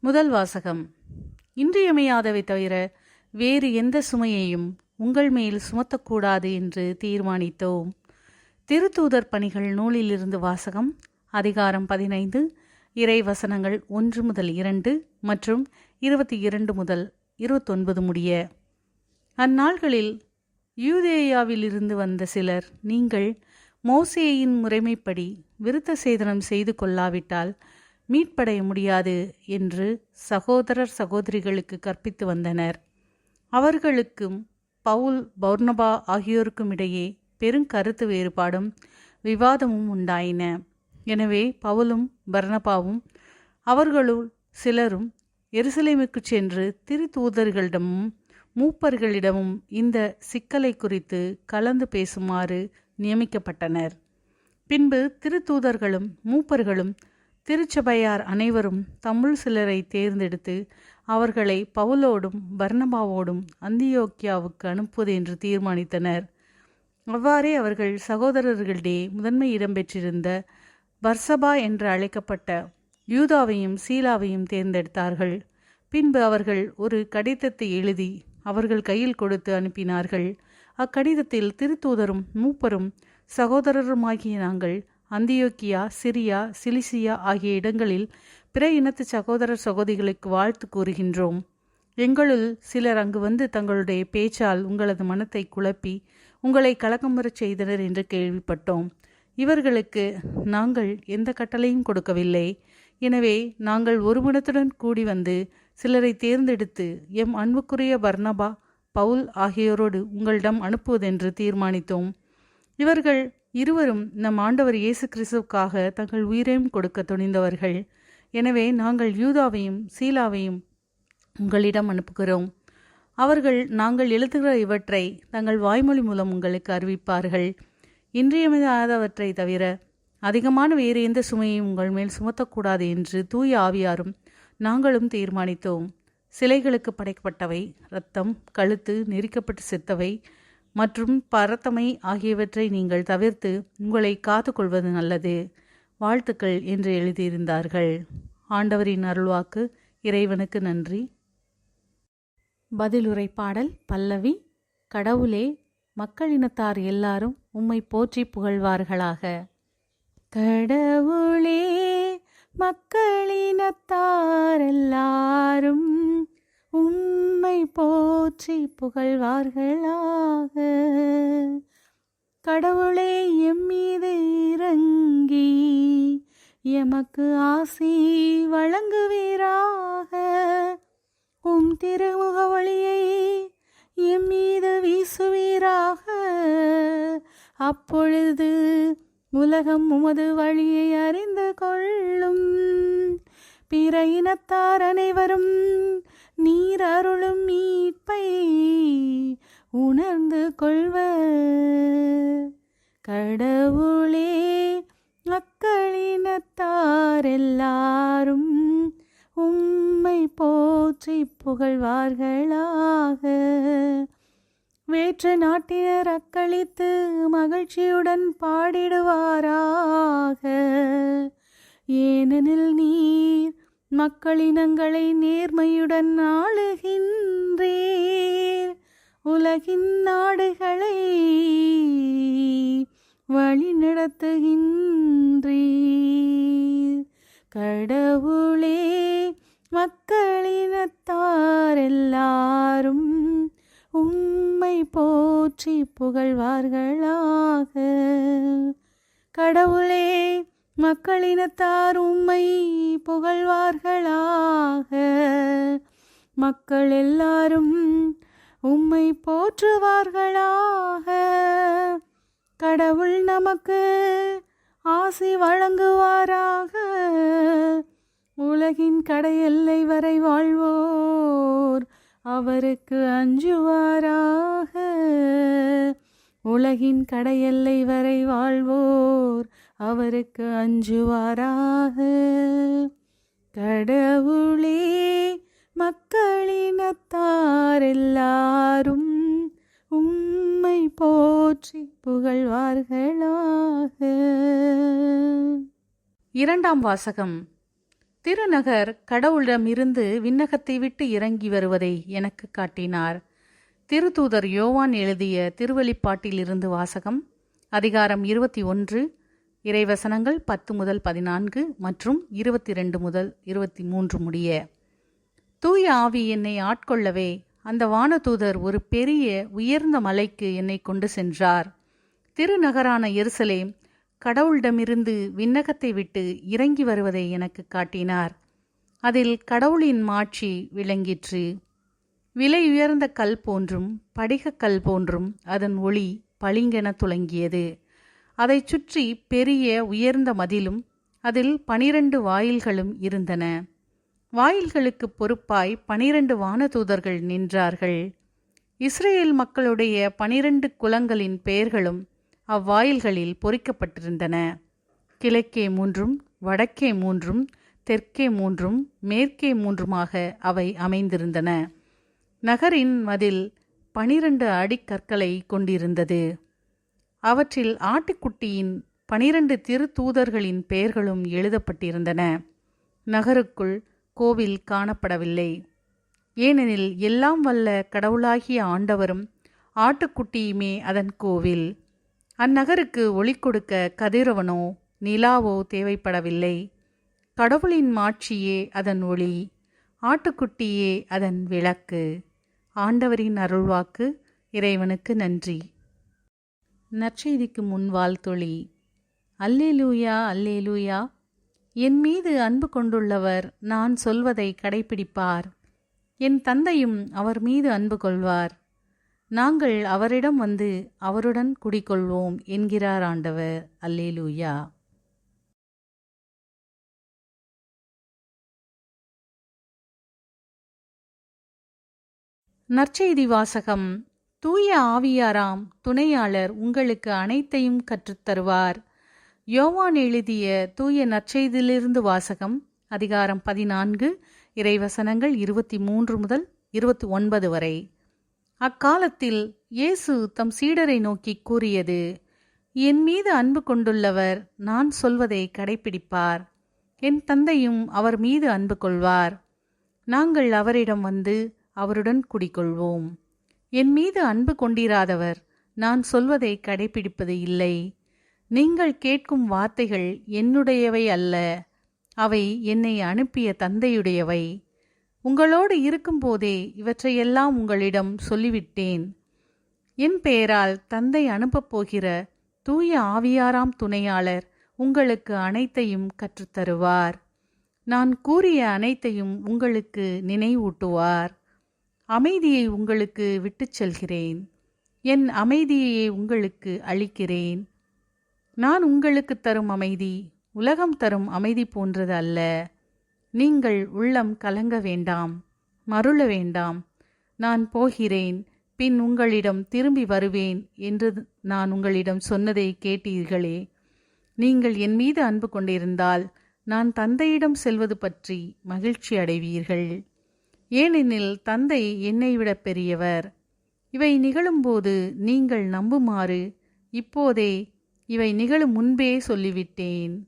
முதல் வாசகம். இன்றியமையாதவை தவிர வேறு எந்த சுமையையும் உங்கள் மேல் சுமத்தக்கூடாது என்று தீர்மானித்தோம். திருத்தூதர் பணிகள் நூலிலிருந்து வாசகம் அதிகாரம் பதினைந்து இறை வசனங்கள் ஒன்று முதல் இரண்டு மற்றும் இருபத்தி இரண்டு முதல் இருபத்தொன்பது முடிய. அந்நாள்களில் யூதேயாவிலிருந்து வந்த சிலர் நீங்கள் மோசேயின் முறைமைப்படி விருத்த சேதனம் செய்து கொள்ளாவிட்டால் மீட்படைய முடியாது என்று சகோதரர் சகோதரிகளுக்கு கற்பித்து வந்தனர். அவர்களுக்கும் பவுல் பௌர்ணபா ஆகியோருக்கும் இடையே பெருங்கருத்து வேறுபாடும் விவாதமும் உண்டாயின. எனவே பவுலும் பர்ணபாவும் அவர்களுள் சிலரும் எருசலேமுக்கு சென்று திருதூதர்களிடமும் மூப்பர்களிடமும் இந்த சிக்கலை குறித்து கலந்து பேசுமாறு நியமிக்கப்பட்டனர். பின்பு திருத்தூதர்களும் மூப்பர்களும் திருச்சபையார் அனைவரும் தமிழ் சிலரை தேர்ந்தெடுத்து அவர்களை பவுலோடும் பர்ணபாவோடும் அந்தியோக்கியாவுக்கு அனுப்புவது என்று தீர்மானித்தனர். அவ்வாறே அவர்கள் சகோதரர்களிடையே முதன்மை இடம்பெற்றிருந்த பர்சபா என்று அழைக்கப்பட்ட யூதாவையும் சீலாவையும் தேர்ந்தெடுத்தார்கள். பின்பு அவர்கள் ஒரு கடிதத்தை எழுதி அவர்கள் கையில் கொடுத்து அனுப்பினார்கள். அக்கடிதத்தில் திருத்தூதரும் மூப்பரும் சகோதரருமாகிய நாங்கள் அந்தியோக்கியா சிரியா சிலிசியா ஆகிய இடங்களில் பிற இனத்து சகோதரர் சகோதரிகளுக்கு வாழ்த்து கூறுகின்றோம். எங்களுள் சிலர் அங்கு வந்து தங்களுடைய பேச்சால் உங்களது மனத்தை குழப்பி உங்களை கலக்கமுறச் செய்தனர் என்று கேள்விப்பட்டோம். இவர்களுக்கு நாங்கள் எந்த கட்டளையும் கொடுக்கவில்லை. எனவே நாங்கள் ஒருமிடத்துடன் கூடி வந்து சிலரை தேர்ந்தெடுத்து எம் அன்புக்குரிய பர்னபா பவுல் ஆகியோரோடு உங்களிடம் அனுப்புவதென்று தீர்மானித்தோம். இவர்கள் இருவரும் நம் ஆண்டவர் இயேசு கிறிஸ்துவுக்காக தங்கள் உயிரையும் கொடுக்க துணிந்தவர்கள். எனவே நாங்கள் யூதாவையும் சீலாவையும் உங்களிடம் அனுப்புகிறோம். அவர்கள் நாங்கள் எழுதுகிற இவற்றை தங்கள் வாய்மொழி மூலம் உங்களுக்கு அறிவிப்பார்கள். இன்றியமையாதவற்றை தவிர அதிகமான வேறு எந்த சுமையும் உங்கள் மேல் சுமத்தக்கூடாது என்று தூய ஆவியாரும் நாங்களும் தீர்மானித்தோம். சிலைகளுக்கு படைக்கப்பட்டவை இரத்தம் கழுத்து நெரிக்கப்பட்டு செத்தவை மற்றும் பரத்தமை ஆகியவற்றை நீங்கள் தவிர்த்து உங்களை காத்துக்கொள்வது நல்லது. வாழ்த்துக்கள் என்று எழுதியிருந்தார்கள். ஆண்டவரின் அருள்வாக்கு இறைவனுக்கு நன்றி. பதிலுரை பாடல் பல்லவி கடவுளே மக்களினத்தார் எல்லாரும் உம்மை போற்றி புகழ்வார்களாக. கடவுளே மக்களினத்தார் எல்லாரும் உம்மை போற்றி புகழ்வார்களாக. கடவுளே எம்மீது இறங்கி எமக்கு ஆசி வழங்குவீராக. உம் திருமுக ஒளியை எம்மீது வீசுவீராக. அப்பொழுது உலகம் உமது வழியை அறிந்து கொள்ளும். பிற இனத்தார் அனைவரும் நீர் அருளும் புகழ்வார்களாக. வேற்று நாட்டினர் அக்களித்து மகிழ்ச்சியுடன் பாடிடுவாராக. ஏனெனில் நீர் மக்களினங்களை நேர்மையுடன் ஆளுகின்றீர். உலகின் நாடுகளை வழிநடத்துகின்றீர். கடவுளே மக்களினத்தார் எல்லாரும் உம்மை போற்றி புகழ்வார்களாக. கடவுளே மக்களினத்தார் உம்மை புகழ்வார்களாக. மக்கள் எல்லாரும் உம்மை போற்றுவார்களாக. கடவுள் நமக்கு ஆசி வழங்குவாராக. உலகின் கடையெல்லை வரை வாழ்வோர் அவருக்கு அஞ்சுவாராக. உலகின் கடையெல்லை வரை வாழ்வோர் அவருக்கு அஞ்சுவாராக. கடவுளே மக்களினத்தார் எல்லாரும் உம்மை போற்றி புகழ்வார்களாக. இரண்டாம் வாசகம். திருநகர் கடவுளிடமிருந்து விண்ணகத்தை விட்டு இறங்கி வருவதை எனக்கு காட்டினார். திருத்தூதர் யோவான் எழுதிய திருவெளிப்பாட்டிலிருந்து வாசகம் அதிகாரம் இருபத்தி ஒன்று இறைவசனங்கள் பத்து முதல் பதினான்கு மற்றும் இருபத்தி ரெண்டு முதல் இருபத்தி மூன்று முடிய. தூய ஆவி என்னை ஆட்கொள்ளவே அந்த வானதூதர் ஒரு பெரிய உயர்ந்த மலைக்கு என்னை கொண்டு சென்றார். திருநகரான எருசலேம் கடவுளிடமிருந்து விண்ணகத்தை விட்டு இறங்கி வருவதை எனக்கு காட்டினார். அதில் கடவுளின் மாட்சி விளங்கிற்று. விலை உயர்ந்த கல் போன்றும் படிகக் கல் போன்றும் அதன் ஒளி பளிங்கென துலங்கியது. அதைச் சுற்றி பெரிய உயர்ந்த மதிலும் அதில் பனிரண்டு வாயில்களும் இருந்தன. வாயில்களுக்கு பொறுப்பாய் பனிரண்டு வானதூதர்கள் நின்றார்கள். இஸ்ரேல் மக்களுடைய பனிரண்டு குலங்களின் பெயர்களும் அவ்வாயில்களில் பொறிக்கப்பட்டிருந்தன. கிழக்கே மூன்றும் வடக்கே மூன்றும் தெற்கே மூன்றும் மேற்கே மூன்றுமாக அவை அமைந்திருந்தன. நகரின் மதில் பனிரண்டு அடிக்கற்களை கொண்டிருந்தது. அவற்றில் ஆட்டுக்குட்டியின் பனிரண்டு திருத்தூதர்களின் பெயர்களும் எழுதப்பட்டிருந்தன. நகருக்குள் கோவில் காணப்படவில்லை. ஏனெனில் எல்லாம் வல்ல கடவுளாகிய ஆண்டவரும் ஆட்டுக்குட்டியுமே அதன் கோவில். அந்நகருக்கு ஒளி கொடுக்க கதிரவனோ நிலாவோ தேவைப்படவில்லை. கடவுளின் மாட்சியே அதன் ஒளி ஆட்டுக்குட்டியே அதன் விளக்கு. ஆண்டவரின் அருள்வாக்கு இறைவனுக்கு நன்றி. நற்செய்திக்கு முன் வாழ்த்தொழி அல்லேலூயா அல்லேலூயா. என் மீது அன்பு கொண்டுள்ளவர் நான் சொல்வதை கடைபிடிப்பார். என் தந்தையும் அவர் மீது அன்பு கொள்வார். நாங்கள் அவரிடம் வந்து அவருடன் குடிக்கொள்வோம் என்கிறார் ஆண்டவர். அல்லேலூயா. நற்செய்தி வாசகம். தூய ஆவியாராம் துணையாளர் உங்களுக்கு அனைத்தையும் கற்றுத்தருவார். யோவான் எழுதிய தூய நற்செய்தியிலிருந்து வாசகம் அதிகாரம் பதினான்கு இறைவசனங்கள் இருபத்தி மூன்று முதல் இருபத்தி ஒன்பது வரை. அக்காலத்தில் இயேசு தம் சீடரை நோக்கி கூறியது என் மீது அன்பு கொண்டுள்ளவர் நான் சொல்வதை கடைபிடிப்பார் என் தந்தையும் அவர் மீது அன்பு கொள்வார். நாங்கள் அவரிடம் வந்து அவருடன் குடிக்கொள்வோம் என் மீது அன்பு கொண்டிராதவர் நான் சொல்வதை கடைபிடிப்பது இல்லை. நீங்கள் கேட்கும் வார்த்தைகள் என்னுடையவை அல்ல. அவை என்னை அனுப்பிய தந்தையுடையவை. உங்களோடு இருக்கும்போதே இவற்றையெல்லாம் உங்களிடம் சொல்லிவிட்டேன். என் பெயரால் தந்தை அனுப்பப் போகிற தூய ஆவியாராம் துணையாளர் உங்களுக்கு அனைத்தையும் கற்றுத்தருவார். நான் கூறிய அனைத்தையும் உங்களுக்கு நினைவூட்டுவார். அமைதியை உங்களுக்கு விட்டுச் செல்கிறேன். என் அமைதியையே உங்களுக்கு அளிக்கிறேன். நான் உங்களுக்கு தரும் அமைதி உலகம் தரும் அமைதி போன்றது அல்ல நீங்கள் உள்ளம் கலங்க வேண்டாம் மருள வேண்டாம். நான் போகிறேன் பின் உங்களிடம் திரும்பி வருவேன் என்று நான் உங்களிடம் சொன்னதை கேட்டீர்களே. நீங்கள் என் மீது அன்பு கொண்டிருந்தால் நான் தந்தையிடம் செல்வது பற்றி மகிழ்ச்சி அடைவீர்கள். ஏனெனில் தந்தை என்னை விட பெரியவர். இவை நிகழும்போது நீங்கள் நம்புமாறு இப்போதே இவை நிகழும் முன்பே சொல்லிவிட்டேன்.